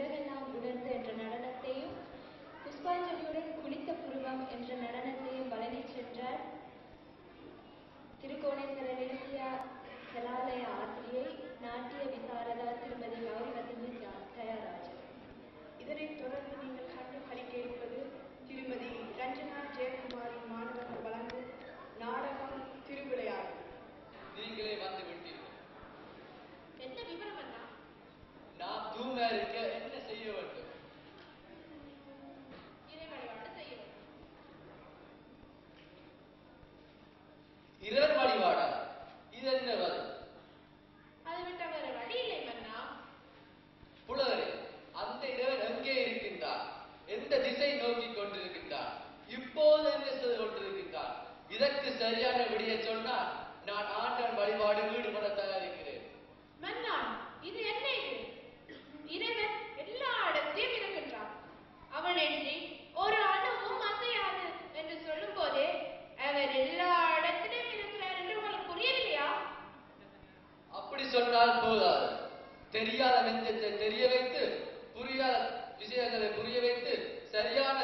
உலகெல்லாம் உணர்ந்த என்ற நடனத்தையும் புஷ்பாஞ்சலியுடன் குளித்த புருவம் என்ற நடனத்தையும் வழங்கி சென்றார். திருக்கோணேஸ்வர தேசிய கலாலய ஆசிரியை நாட்டிய விசாரதா திருமதி கௌரி வசந்தி தயாராஜன் இதனைத் தொடர்ந்து நீங்கள் சரியான விடிய சொன்னா நான் ஆண்டன் வழிபாடு ஈடுபட தயாரிக்கிறேன். மன்னா இது என்ன இது? எல்லா இடத்தையும் இருக்கின்றான். அவன் என்று ஒரு அணுவும் அசையாது என்று சொல்லும் போதே அவர் எல்லா இடத்திலும் இருக்கிறார் என்று உங்களுக்கு புரியலையா அப்படி சொன்னால் போதாது. தெரியாத நெஞ்சத்தை தெரிய வைத்து புரியாத விஷயங்களை புரிய வைத்து சரியான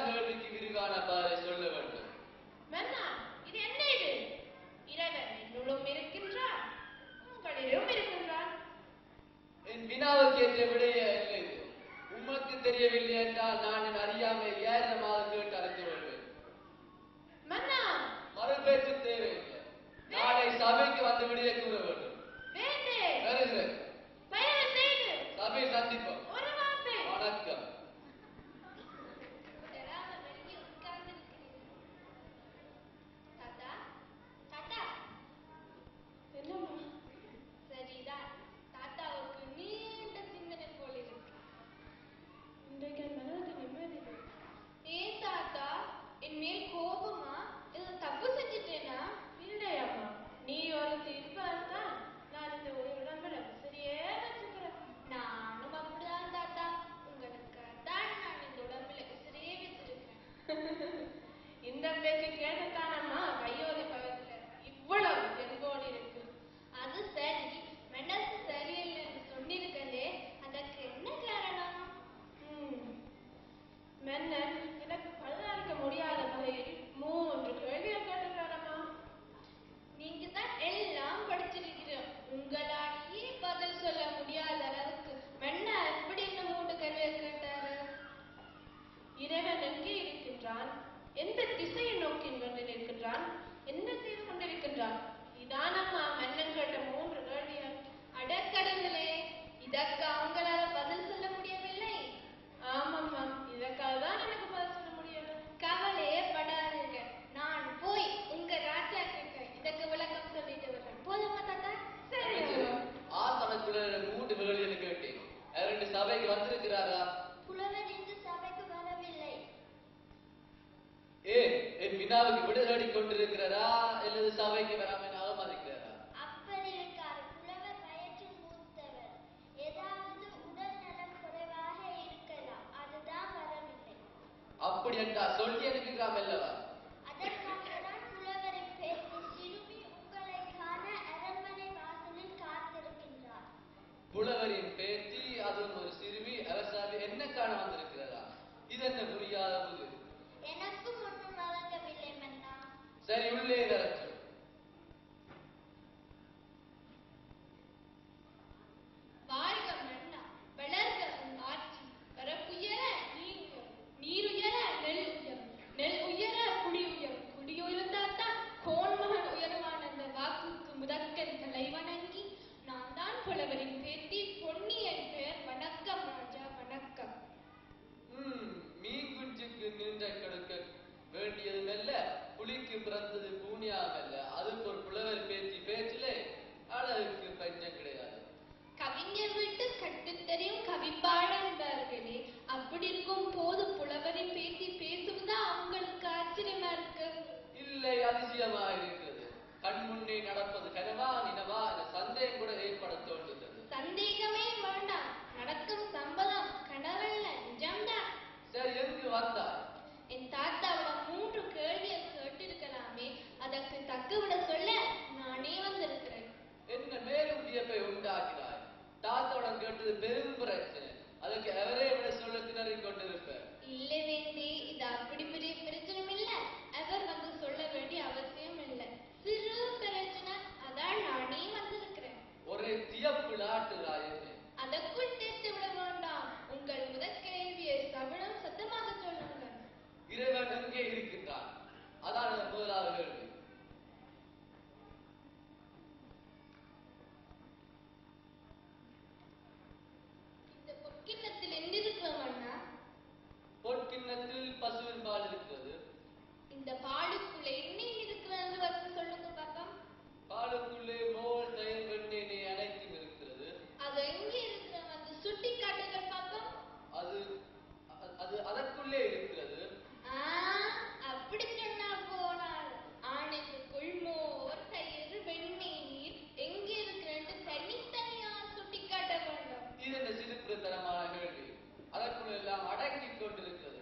என் பிதாவுக்கு விடுதடி கொண்டிருக்கிறதா அல்லது சபைக்கு வராமனாலும் மதிக்கிறதா? அப்படி என்றா சொல்லி அனுப்புகிறாம் அல்லவா 在流泪的 வேண்டாம் எனவா என சந்தேகம் கூட ஏற்பட தோன்றுகிறது. சந்தேகமே வேண்டாம். நடக்கும் சம்பதம் கடவுள்ல நிஜம்தான். சரி எதுக்கு வந்தார் என் தாத்தாவோட மூன்று கேள்வியை கேட்டிருக்கலாமே. அதற்கு தக்கவிட சொல்ல நானே வந்திருக்கிறேன். என்ன மேலும் வியப்பை உண்டாக்கினார் தாத்தாவிடம் கேட்டது பெரும் பிரச்சனை. அதுக்கு அவரே விட சொல்ல திணறிக் கொண்டிருப்பேன் இல்லை வேண்டி கொண்டிருக்கிறது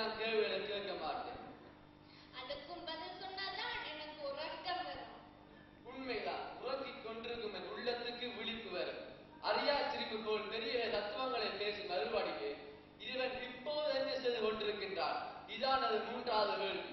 நான் தேவைகளை கேட்க மாட்டேன். அதற்கும் பதில் சொன்னாதான் எனக்கு உறக்கம் வரும். உண்மைதான். உறக்கிக் கொண்டிருக்கும் என் உள்ளத்துக்கு விழிப்பு வரும். அரியா சிரிப்பு போல் பெரிய தத்துவங்களை பேசும் அருவாடிக்கு இதுவன் இப்போது என்ன செய்து கொண்டிருக்கின்றான்? இதான் அது மூன்றாவது வேள்வி.